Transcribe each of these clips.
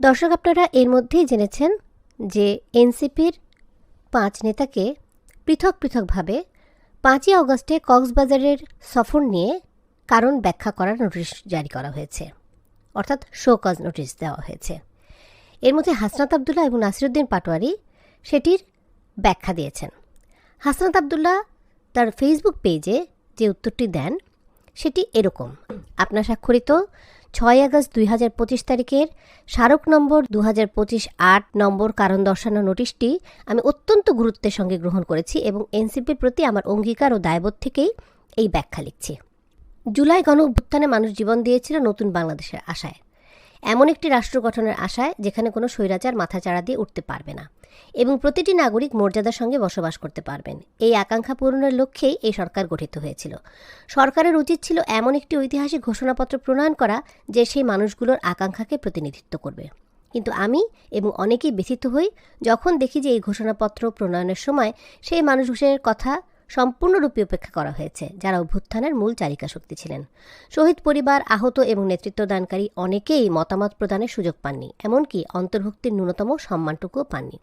দর্শক, আপনারা এর মধ্যেই জেনেছেন যে এনসিপির পাঁচ নেতাকে পৃথক পৃথকভাবে পাঁচই অগস্টে কক্সবাজারের সফর নিয়ে কারণ ব্যাখ্যা করার নোটিশ জারি করা হয়েছে। অর্থাৎ শো কজ নোটিশ দেওয়া হয়েছে। এর মধ্যে হাসনাত আবদুল্লাহ এবং নাসিরুদ্দিন পাটোয়ারি সেটির ব্যাখ্যা দিয়েছেন। হাসনাত আবদুল্লাহ তার ফেসবুক পেজে যে উত্তরটি দেন, সেটি এরকম। আপনার স্বাক্ষরিত ছয় আগস্ট দুই হাজার পঁচিশ তারিখের স্মারক নম্বর দু হাজার পঁচিশ আট নম্বর কারণ দর্শানো নোটিশটি আমি অত্যন্ত গুরুত্বের সঙ্গে গ্রহণ করেছি এবং এনসিপির প্রতি আমার অঙ্গীকার ও দায়বোধ থেকেই এই ব্যাখ্যা লিখছি। জুলাই গণ অভ্যুত্থানে মানুষ জীবন দিয়েছিল নতুন বাংলাদেশের আশায়। এমন একটি রাষ্ট্র গঠনের আশায় যেখানে কোনো স্বৈরাচার মাথাচাড়া দিয়ে উঠতে পারবে না এবং প্রতিটি নাগরিক মর্যাদার সঙ্গে বসবাস করতে পারবেন। এই আকাঙ্ক্ষা পূরণের লক্ষ্যেই এই সরকার গঠিত হয়েছিল। সরকারের উচিত ছিল এমন একটি ঐতিহাসিক ঘোষণাপত্র প্রণয়ন করা যে সেই মানুষগুলোর আকাঙ্ক্ষাকে প্রতিনিধিত্ব করবে। কিন্তু আমি এবং অনেকেই ব্যথিত হই যখন দেখি যে এই ঘোষণাপত্র প্রণয়নের সময় সেই মানুষের কথা সম্পূর্ণরূপে উপেক্ষা করা হয়েছে, যারা অভ্যুত্থানের মূল চালিকা শক্তি ছিলেন। শহীদ পরিবার, আহত এবং নেতৃত্বদানকারী অনেকেই মতামত প্রদানের সুযোগ পাননি, এমনকি অন্তর্ভুক্তির ন্যূনতম সম্মানটুকুও পাননি।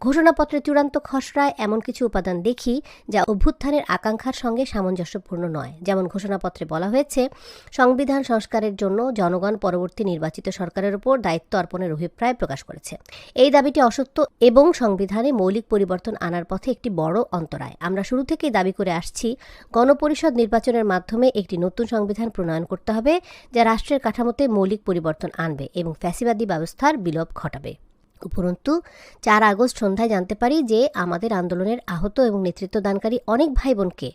ঘোষণাপত্রের চূড়ান্ত খসড়ায় এমন কিছু উপাদান দেখি, যা অভ্যুত্থানের আকাঙ্ক্ষার সঙ্গে সামঞ্জস্যপূর্ণ নয়। যেমন ঘোষণাপত্রে বলা হয়েছে, সংবিধান সংস্কারের জন্য জনগণ পরবর্তী নির্বাচিত সরকারের উপর দায়িত্ব অর্পণের অভিপ্রায় প্রকাশ করেছে। এই দাবিটি অসত্য এবং সংবিধানে মৌলিক পরিবর্তন আনার পথে একটি বড় অন্তরায়। আমরা শুরু থেকে থেকেই দাবি করে আসছি, গণপরিষদ নির্বাচনের মাধ্যমে একটি নতুন সংবিধান প্রণয়ন করতে হবে, যা রাষ্ট্রের কাঠামোতে মৌলিক পরিবর্তন আনবে এবং ফ্যাসিবাদী ব্যবস্থার বিলোপ ঘটাবে। উপরন্তু, চার আগস্ট সন্ধ্যায় জানতে পারি যে আমাদের আন্দোলনের আহত এবং নেতৃত্বদানকারী অনেক ভাই বোনকে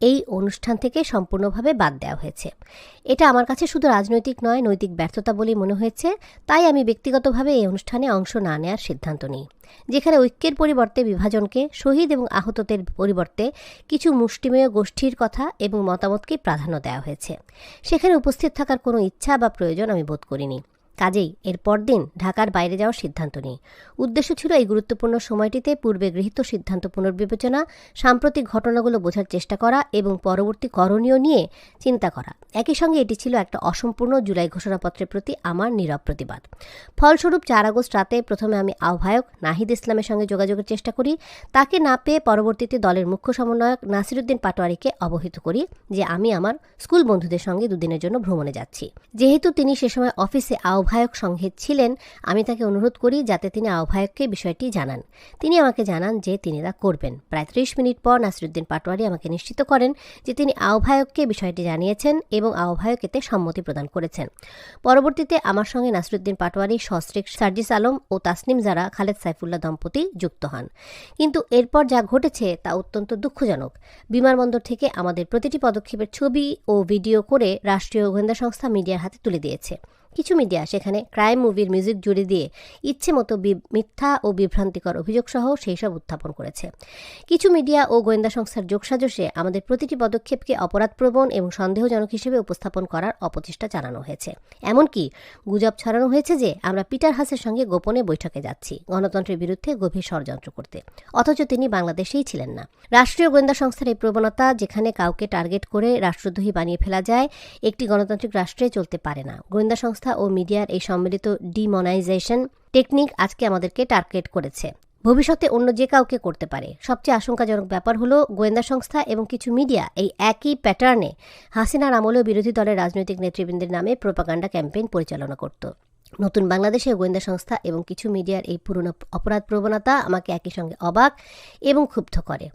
এই অনুষ্ঠান থেকে সম্পূর্ণভাবে বাদ দেওয়া হয়েছে। এটা আমার কাছে শুধু রাজনৈতিক নয়, নৈতিক ব্যর্থতা বলেই মনে হয়েছে। তাই আমি ব্যক্তিগতভাবে এই অনুষ্ঠানে অংশ না নেওয়ার সিদ্ধান্ত নিই। যেখানে ঐক্যের পরিবর্তে বিভাজনকে, শহীদ এবং আহতদের পরিবর্তে কিছু মুষ্টিমেয় গোষ্ঠীর কথা এবং মতামতকে প্রাধান্য দেওয়া হয়েছে। সেখানে উপস্থিত থাকার কোনো ইচ্ছা বা প্রয়োজন আমি বোধ করিনি। কাজেই এর পরদিন ঢাকার বাইরে যাওয়ার সিদ্ধান্ত নিই। উদ্দেশ্য ছিল এই গুরুত্বপূর্ণ সময়টিতে পূর্বে গৃহীত সিদ্ধান্ত পুনর্বিবেচনা, সাম্প্রতিক ঘটনাগুলো বোঝার চেষ্টা করা এবং পরবর্তী করণীয় নিয়ে চিন্তা করা। একই সঙ্গে এটি ছিল একটা অসম্পূর্ণ জুলাই ঘোষণাপত্রের প্রতি আমার নীরব প্রতিবাদ। ফলস্বরূপ চার আগস্ট রাতে প্রথমে আমি আহ্বায়ক নাহিদ ইসলামের সঙ্গে যোগাযোগের চেষ্টা করি। তাকে না পেয়ে পরবর্তীতে দলের মুখ্য সমন্বয়ক নাসিরুদ্দিন পাটোয়ারিকে অবহিত করি যে আমি আমার স্কুল বন্ধুদের সঙ্গে দুদিনের জন্য ভ্রমণে যাচ্ছি। যেহেতু তিনি সে সময় অফিসে আহ্বায়ক সংঘে ছিলেন, আমি তাকে অনুরোধ করি যাতে তিনি আহ্বায়ককে বিষয়টি জানান। তিনি আমাকে জানান যে তিনি তা করবেন। প্রায় ত্রিশ মিনিট পর নাসিরুদ্দিন পাটোয়ারি আমাকে নিশ্চিত করেন যে তিনি আহ্বায়ককে বিষয়টি জানিয়েছেন এবং আহ্বায়ক এতে সম্মতি প্রদান করেছেন। পরবর্তীতে আমার সঙ্গে নাসিরুদ্দিন পাটোয়ারি, সস্ত্রিক সার্জিস আলম ও তাসনিম জারা, খালেদ সাইফুল্লাহ দম্পতি যুক্ত হন। কিন্তু এরপর যা ঘটেছে তা অত্যন্ত দুঃখজনক। বিমানবন্দর থেকে আমাদের প্রতিটি পদক্ষেপের ছবি ও ভিডিও করে রাষ্ট্রীয় গোয়েন্দা সংস্থা মিডিয়ার হাতে তুলে দিয়েছে। কিছু মিডিয়া সেখানে ক্রাইম মুভির মিউজিক জুড়ে দিয়ে ইচ্ছে মতো মিথ্যা ও বিভ্রান্তিকর অভিযোগ সহ সেই সব উত্থাপন করেছে। কিছু মিডিয়া ও গোয়েন্দা সংস্থার যোগসাজশে আমাদের প্রতিটি পদক্ষেপকে অপরাধপ্রবণ এবং সন্দেহজনক হিসেবে উপস্থাপন করার অপচেষ্টা চালানো হয়েছে। এমনকি গুজব ছড়ানো হয়েছে যে আমরা পিটার হাসের সঙ্গে গোপনে বৈঠকে যাচ্ছি গণতন্ত্রের বিরুদ্ধে গভীর ষড়যন্ত্র করতে। অথচ তিনি বাংলাদেশেই ছিলেন না। রাষ্ট্রীয় গোয়েন্দা সংস্থার এই প্রবণতা যেখানে কাউকে টার্গেট করে রাষ্ট্রদ্রোহী বানিয়ে ফেলা যায়, একটি গণতান্ত্রিক রাষ্ট্রে চলতে পারে না। গোয়েন্দা সংস্থা সংস্থা ও মিডিয়ার এই সম্মিলিত ডিমনাইজেশন টেকনিক আজকে আমাদেরকে টার্গেট করেছে। ভবিষ্যতে অন্য যে কাউকে করতে পারে। সবচেয়ে আশঙ্কাজনক ব্যাপার হলো গোয়েন্দা সংস্থা এবং কিছু মিডিয়া এই একই প্যাটার্নে হাসিনার আমলেও বিরোধী দলের রাজনৈতিক নেতৃবৃন্দের নামে প্রোপাগান্ডা ক্যাম্পেইন পরিচালনা করত। নতুন বাংলাদেশের গোয়েন্দা সংস্থা এবং কিছু মিডিয়ার এই পুরনো অপরাধ প্রবণতা আমাকে একই সঙ্গে অবাক এবং ক্ষুব্ধ করে।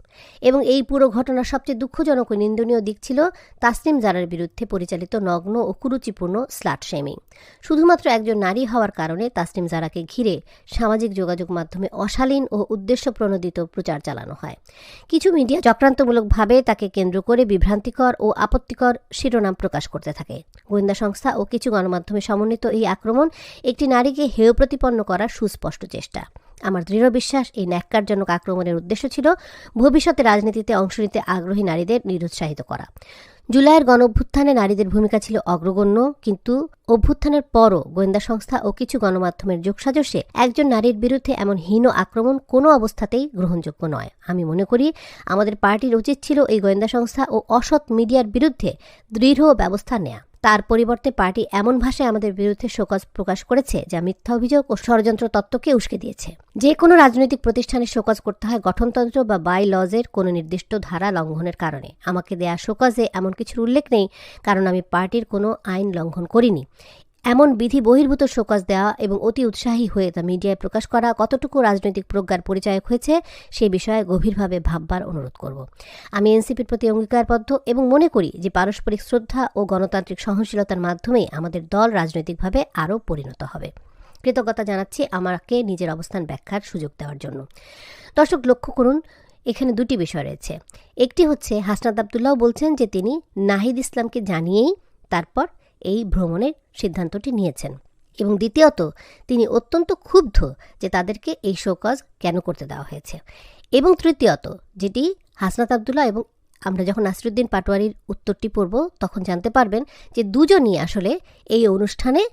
এবং এই পুরো ঘটনার সবচেয়ে দুঃখজনক ও নিন্দনীয় দিক ছিল তাসনিম জারার বিরুদ্ধে পরিচালিত নগ্ন ও কুরুচিপূর্ণ স্লাট শেমিং। শুধুমাত্র একজন নারী হওয়ার কারণে তাসনিম জারাকে ঘিরে সামাজিক যোগাযোগ মাধ্যমে অশালীন ও উদ্দেশ্য প্রণোদিত প্রচার চালানো হয়। কিছু মিডিয়া চক্রান্তমূলকভাবে তাকে কেন্দ্র করে বিভ্রান্তিকর ও আপত্তিকর শিরোনাম প্রকাশ করতে থাকে। গোয়েন্দা সংস্থা ও কিছু গণমাধ্যমে সমন্বিত এই আক্রমণ একটি নারীকে হেয় প্রতিপন্ন করার সুস্পষ্ট চেষ্টা। আমার দৃঢ় বিশ্বাস এই ন্যাক্কারজনক আক্রমণের উদ্দেশ্য ছিল ভবিষ্যতে রাজনীতিতে অংশ নিতে আগ্রহী নারীদের নিরুৎসাহিত করা। জুলাইয়ের গণ অভ্যুত্থানে নারীদের ভূমিকা ছিল অগ্রগণ্য, কিন্তু অভ্যুত্থানের পরও গোয়েন্দা সংস্থা ও কিছু গণমাধ্যমের যোগসাজশে একজন নারীর বিরুদ্ধে এমন হীন আক্রমণ কোনো অবস্থাতেই গ্রহণযোগ্য নয়। আমি মনে করি আমাদের পার্টির উচিত ছিল এই গোয়েন্দা সংস্থা ও অসৎ মিডিয়ার বিরুদ্ধে দৃঢ় ব্যবস্থা নেয়া। তার পরিবর্তে পার্টি এমন ভাষায় আমাদের বিরুদ্ধে শোকজ প্রকাশ করেছে, যা মিথ্যা অভিযোগ ও ষড়যন্ত্র তত্ত্বকে উস্কে দিয়েছে। যে কোনো রাজনৈতিক প্রতিষ্ঠানে শোকজ করতে হয় গঠনতন্ত্র বা বাই লজের কোনো নির্দিষ্ট ধারা লঙ্ঘনের কারণে। আমাকে দেয়া শোকজে এমন কিছুর উল্লেখ নেই, কারণ আমি পার্টির কোনো আইন লঙ্ঘন করিনি। এমন বিধি বহির্ভূত শোকজ দেওয়া এবং অতি উৎসাহী হয়ে তা মিডিয়ায় প্রকাশ করা কতটুকু রাজনৈতিক প্রজ্ঞার পরিচায়ক হয়েছে সে বিষয়ে গভীরভাবে ভাববার অনুরোধ করব। আমি এনসিপির প্রতি অঙ্গীকারবদ্ধ এবং মনে করি যে পারস্পরিক শ্রদ্ধা ও গণতান্ত্রিক সহনশীলতার মাধ্যমেই আমাদের দল রাজনৈতিকভাবে আরও পরিণত হবে। কৃতজ্ঞতা জানাচ্ছি আমাকে নিজের অবস্থান ব্যাখ্যার সুযোগ দেওয়ার জন্য। দর্শক, লক্ষ্য করুন, এখানে দুটি বিষয় রয়েছে। একটি হচ্ছে হাসনাত আবদুল্লাহ বলছেন যে তিনি নাহিদ ইসলামকে জানিয়েই তারপর এই ভ্রমণের সিদ্ধান্তটি নিয়েছেন। এবং দ্বিতীয়ত, তিনি অত্যন্ত ক্ষুব্ধ যে তাদেরকে এই শোকজ কেন করতে দেওয়া হয়েছে। এবং তৃতীয়ত, যেটি হাসনাত আবদুল্লাহ এবং আমরা যখন নাসিরুদ্দিন পাটোয়ারির উত্তরটি পড়ব, তখন জানতে পারবেন যে দুজনই আসলে এই অনুষ্ঠানে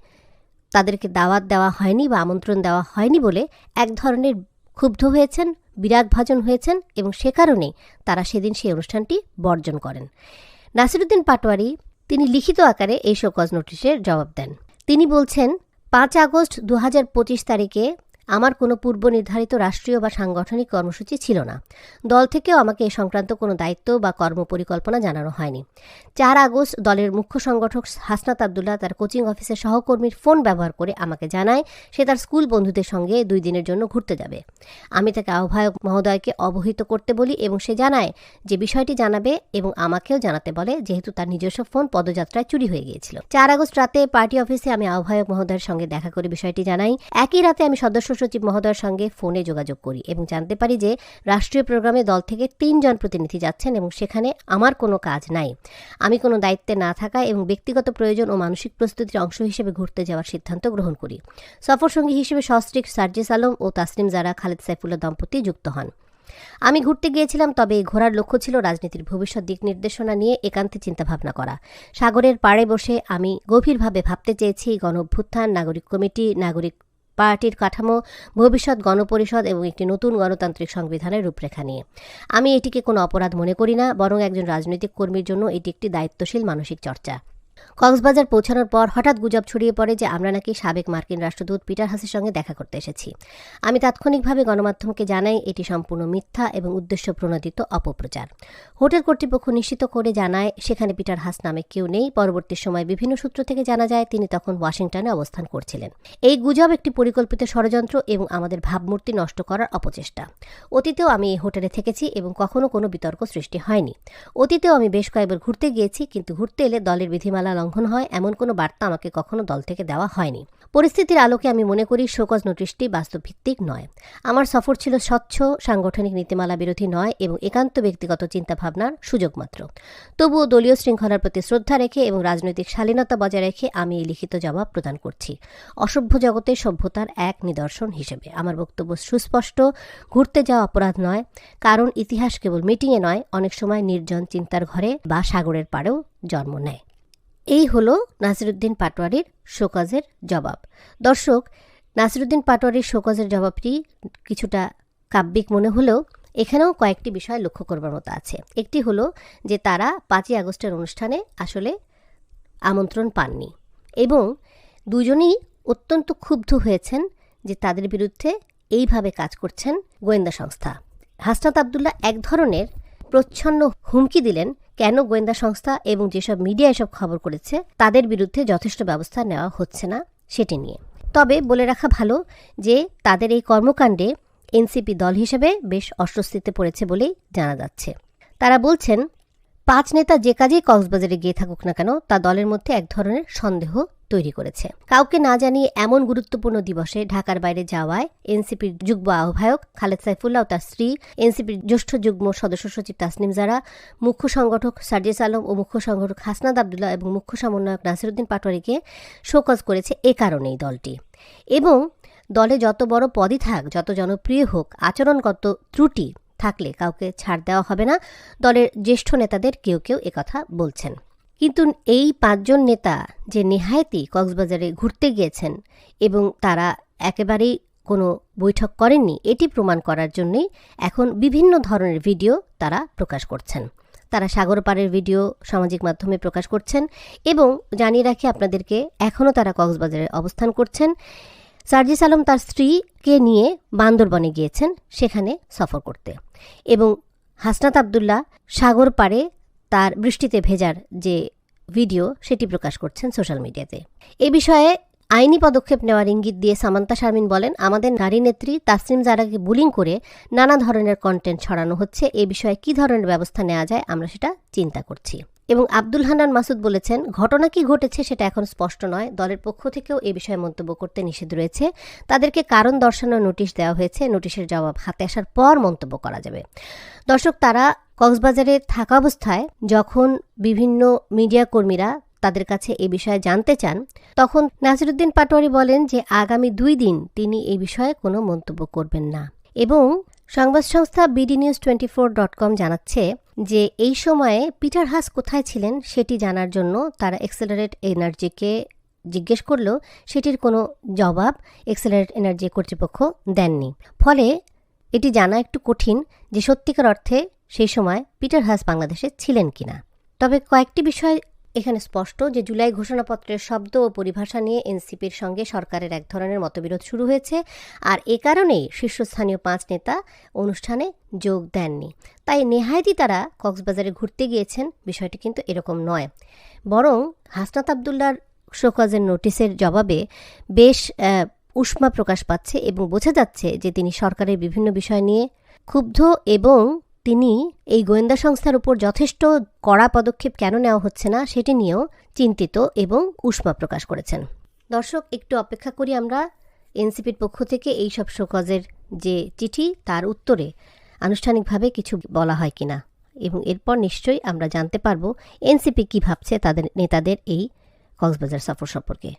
তাদেরকে দাওয়াত দেওয়া হয়নি বা আমন্ত্রণ দেওয়া হয়নি বলে এক ধরনের ক্ষুব্ধ হয়েছেন, বিরাগভাজন হয়েছেন এবং সে কারণেই তারা সেদিন সেই অনুষ্ঠানটি বর্জন করেন। নাসিরুদ্দিন পাটোয়ারি তিনি লিখিত আকারে এই শোকজ নোটিশের জবাব দেন। তিনি বলছেন, পাঁচ আগস্ট দু হাজার পঁচিশ তারিখে আমার কোনো পূর্ব নির্ধারিত রাষ্ট্রীয় বা সাংগঠনিক কর্মসূচি ছিল না। দল থেকেও আমাকে এ সংক্রান্ত কোনো দায়িত্ব বা কর্মপরিকল্পনা জানানো হয়নি। চার আগস্ট দলের মুখ্য সংগঠক হাসনাত আবদুল্লাহ তার কোচিং অফিসের সহকর্মীর ফোন ব্যবহার করে আমাকে জানায়, সে তার স্কুল বন্ধুদের সঙ্গে দুই দিনের জন্য ঘুরতে যাবে। আমি তাকে আহ্বায়ক মহোদয়কে অবহিত করতে বলি এবং সে জানায় যে বিষয়টি জানাবে এবং আমাকেও জানাতে বলে যেহেতু তার নিজস্ব ফোন পদযাত্রায় চুরি হয়ে গিয়েছিল। চার আগস্ট রাতে পার্টি অফিসে আমি আহ্বায়ক মহোদয়ের সঙ্গে দেখা করে বিষয়টি জানাই। একই রাতে আমি সদস্য সচিব মহোদয়ের সঙ্গে ফোনে যোগাযোগ করি এবং জানতে পারি যে রাষ্ট্রীয় প্রোগ্রামে দল থেকে তিনজন প্রতিনিধি যাচ্ছেন এবং সেখানে আমার কোনো কাজ নাই। আমি কোনো দায়িত্বে না থাকা এবং ব্যক্তিগত প্রয়োজন ও মানসিক প্রস্তুতির অংশ হিসেবে ঘুরতে যাওয়ার সিদ্ধান্ত গ্রহণ করি। সফর সঙ্গী হিসেবে সস্ত্রিক সার্জিস আলম ও তাসলিম জারা খালেদ সাইফুল্লাহ দম্পতি যুক্ত হন। আমি ঘুরতে গিয়েছিলাম, তবে ঘোরার লক্ষ্য ছিল রাজনীতির ভবিষ্যৎ দিক নির্দেশনা নিয়ে একান্তে চিন্তাভাবনা করা। সাগরের পাড়ে বসে আমি গভীরভাবে ভাবতে চেয়েছি গণ অভ্যুত্থান নাগরিক কমিটি, নাগরিক পার্টির কাঠামো, ভবিষ্যৎ গণপরিষদ এবং একটি নতুন গণতান্ত্রিক সংবিধানের রূপরেখা নিয়ে। আমি এটিকে কোনো অপরাধ মনে করি না, বরং একজন রাজনৈতিক কর্মীর জন্য এটি একটি দায়িত্বশীল মানসিক চর্চা। কক্সবাজার পৌঁছানোর পর হঠাৎ গুজব ছড়িয়ে পড়ে যে আমরা নাকি সাবেক মার্কিন রাষ্ট্রদূত পিটার হাসের সঙ্গে দেখা করতে এসেছি। আমি তাৎক্ষণিকভাবে গণমাধ্যমকে জানাই এটি সম্পূর্ণ মিথ্যা এবং উদ্দেশ্য প্রণোদিত অপপ্রচার। হোটেল কর্তৃপক্ষ নিশ্চিত করে জানায়, সেখানে পিটার হাস নামে কেউ নেই। পরবর্তী সময় বিভিন্ন সূত্র থেকে জানা যায়, তিনি তখন ওয়াশিংটনে অবস্থান করছিলেন। এই গুজব একটি পরিকল্পিত ষড়যন্ত্র এবং আমাদের ভাবমূর্তি নষ্ট করার অপচেষ্টা। অতীতেও আমি এই হোটেলে থেকেছি এবং কখনো কোনো বিতর্ক সৃষ্টি হয়নি। অতীতেও আমি বেশ কয়েকবার ঘুরতে গিয়েছি, কিন্তু ঘুরতে এলে দলের বিধিমালা লঙ্ঘন হয়, এমন কোনো বার্তা আমাকে কখনো দল থেকে দেওয়া হয়নি। পরিস্থিতির আলোকে আমি মনে করি শোকজ নোটিশটি বাস্তবভিত্তিক নয়। আমার সফর ছিল স্বচ্ছ, সাংগঠনিক নীতিমালা বিরোধী নয় এবং একান্ত ব্যক্তিগত চিন্তাভাবনার সুযোগ মাত্র। তবুও দলীয় শৃঙ্খলার প্রতি শ্রদ্ধা রেখে এবং রাজনৈতিক শালীনতা বজায় রেখে আমি এই লিখিত জবাব প্রদান করছি। অসভ্য জগতে সভ্যতার এক নিদর্শন হিসেবে। আমার বক্তব্য সুস্পষ্ট, ঘুরতে যাওয়া অপরাধ নয়, কারণ ইতিহাস কেবল মিটিংয়ে নয়, অনেক সময় নির্জন চিন্তার ঘরে বা সাগরের পাড়েও জন্ম নেয়। এই হলো নাসিরুদ্দিন পাটোয়ারির শোকজের জবাব। দর্শক, নাসিরুদ্দিন পাটোয়ারির শোকজের জবাবটি কিছুটা কাব্যিক মনে হলেও এখানেও কয়েকটি বিষয় লক্ষ্য করবার মতো আছে। একটি হলো যে তারা পাঁচই আগস্টের অনুষ্ঠানে আসলে আমন্ত্রণ পাননি এবং দুজনেই অত্যন্ত ক্ষুব্ধ হয়েছেন যে তাদের বিরুদ্ধে এইভাবে কাজ করছেন গোয়েন্দা সংস্থা। হাসনাত আবদুল্লাহ এক ধরনের প্রচ্ছন্ন হুমকি দিলেন কেন গোয়েন্দা সংস্থা এবং যেসব মিডিয়া এসব খবর করেছে, তাদের বিরুদ্ধে যথেষ্ট ব্যবস্থা নেওয়া হচ্ছে না সেটি নিয়ে। তবে বলে রাখা ভালো যে, তাদের এই কর্মকাণ্ডে এনসিপি দল হিসেবে বেশ অস্বস্তিতে পড়েছে বলেই জানা যাচ্ছে। তারা বলছেন, পাঁচ নেতা যে কাজেই কক্সবাজারে গিয়ে থাকুক না কেন, তা দলের মধ্যে এক ধরনের সন্দেহ তৈরি করেছে। কাউকে না জানিয়ে এমন গুরুত্বপূর্ণ দিবসে ঢাকার বাইরে যাওয়ায় এনসিপির যুগ্ম আহ্বায়ক খালেদ সাইফুল্লাহ তার স্ত্রী, এনসিপির জ্যেষ্ঠ যুগ্ম সদস্য সচিব তাসনিম জারা, মুখ্য সংগঠক সার্জিস আলম ও মুখ্য সংগঠক হাসনাদ আবদুল্লাহ এবং মুখ্য সমন্বয়ক নাসিরুদ্দিন পাটোয়ারিকে শোকজ করেছে এ কারণেই দলটি। এবং দলে যত বড় পদই থাক, যত জনপ্রিয় হোক, আচরণগত ত্রুটি থাকলে কাউকে ছাড় দেওয়া হবে না। দলের জ্যেষ্ঠ নেতাদের কেউ কেউ একথা বলছেন। কিন্তু এই পাঁচজন নেতা যে নেহায়তি কক্সবাজারে ঘুরতে গিয়েছেন এবং তারা একেবারেই কোনো বৈঠক করেননি, এটি প্রমাণ করার জন্যই এখন বিভিন্ন ধরনের ভিডিও তারা প্রকাশ করছেন। তারা সাগর পাড়ের ভিডিও সামাজিক মাধ্যমে প্রকাশ করছেন এবং জানিয়ে রাখি আপনাদেরকে, এখনও তারা কক্সবাজারে অবস্থান করছেন। সার্জিস আলম তার স্ত্রীকে নিয়ে বান্দরবনে গিয়েছেন, সেখানে সফর করতে। এবং হাসনাত আবদুল্লাহ সাগর পাড়ে তার বৃষ্টিতে ভেজার যে ভিডিও সেটি প্রকাশ করছেন সোশ্যাল মিডিয়াতে। এ বিষয়ে আইনি পদক্ষেপ নেওয়ার ইঙ্গিত দিয়ে সামান্তা শারমিন বলেন, আমাদের নারী নেত্রী তাসনিম জারাকে বুলিং করে নানা ধরনের কন্টেন্ট ছড়ানো হচ্ছে। এ বিষয়ে কি ধরনের ব্যবস্থা নেওয়া যায় আমরা সেটা চিন্তা করছি। এবং আব্দুল হান্নান মাসুদ বলেছেন, ঘটনা কি ঘটেছে সেটা এখন স্পষ্ট নয়। দলের পক্ষ থেকেও এ বিষয়ে মন্তব্য করতে নিষেধ রয়েছে। তাদেরকে কারণ দর্শানোর নোটিশ দেওয়া হয়েছে। নোটিশের জবাব হাতে আসার পর মন্তব্য করা যাবে। দর্শক, তারা কক্সবাজারে থাকা অবস্থায় যখন বিভিন্ন মিডিয়া কর্মীরা তাদের কাছে এ বিষয়ে জানতে চান, তখন নাসিরুদ্দিন পাটোয়ারি বলেন যে আগামী দুই দিন তিনি এই বিষয়ে কোনো মন্তব্য করবেন না। এবং সংবাদ সংস্থা BD news twenty four dot com জানাচ্ছে যে এই সময়ে পিটার হাস কোথায় ছিলেন সেটি জানার জন্য তারা এক্সেলারেট এনার্জিকে জিজ্ঞেস করলেও সেটির কোনো জবাব এক্সেলারেট এনার্জি কর্তৃপক্ষ দেননি। ফলে এটি জানা একটু কঠিন যে সত্যিকার অর্থে সেই সময় পিটার হাস বাংলাদেশে ছিলেন কিনা। তবে কয়েকটি বিষয় এখানে স্পষ্ট যে জুলাই ঘোষণাপত্রের শব্দ ও পরিভাষা নিয়ে এনসিপির সঙ্গে সরকারের এক ধরনের মতবিরোধ শুরু হয়েছে। আর এ কারণেই শীর্ষস্থানীয় পাঁচ নেতা অনুষ্ঠানে যোগ দেননি। তাই নেহায়তি তারা কক্সবাজারে ঘুরতে গিয়েছেন। বিষয়টি কিন্তু এরকম নয়। বরং হাসনাত আবদুল্লার শোকজের নোটিশের জবাবে বেশ উষ্মা প্রকাশ পাচ্ছে এবং বোঝা যাচ্ছে যে তিনি সরকারের বিভিন্ন বিষয় নিয়ে ক্ষুব্ধ এবং তিনি এই গোয়েন্দা সংস্থার উপর যথেষ্ট কড়া পদক্ষেপ কেন নেওয়া হচ্ছে না সেটি নিয়েও চিন্তিত এবং উষ্মা প্রকাশ করেছেন। দর্শক, একটু অপেক্ষা করি আমরা এনসিপির পক্ষ থেকে এই সব শোকজের যে চিঠি, তার উত্তরে আনুষ্ঠানিকভাবে কিছু বলা হয় কিনা এবং এরপর নিশ্চয়ই আমরা জানতে পারব এনসিপি কী ভাবছে তাদের নেতাদের এই কক্সবাজার সফর সম্পর্কে।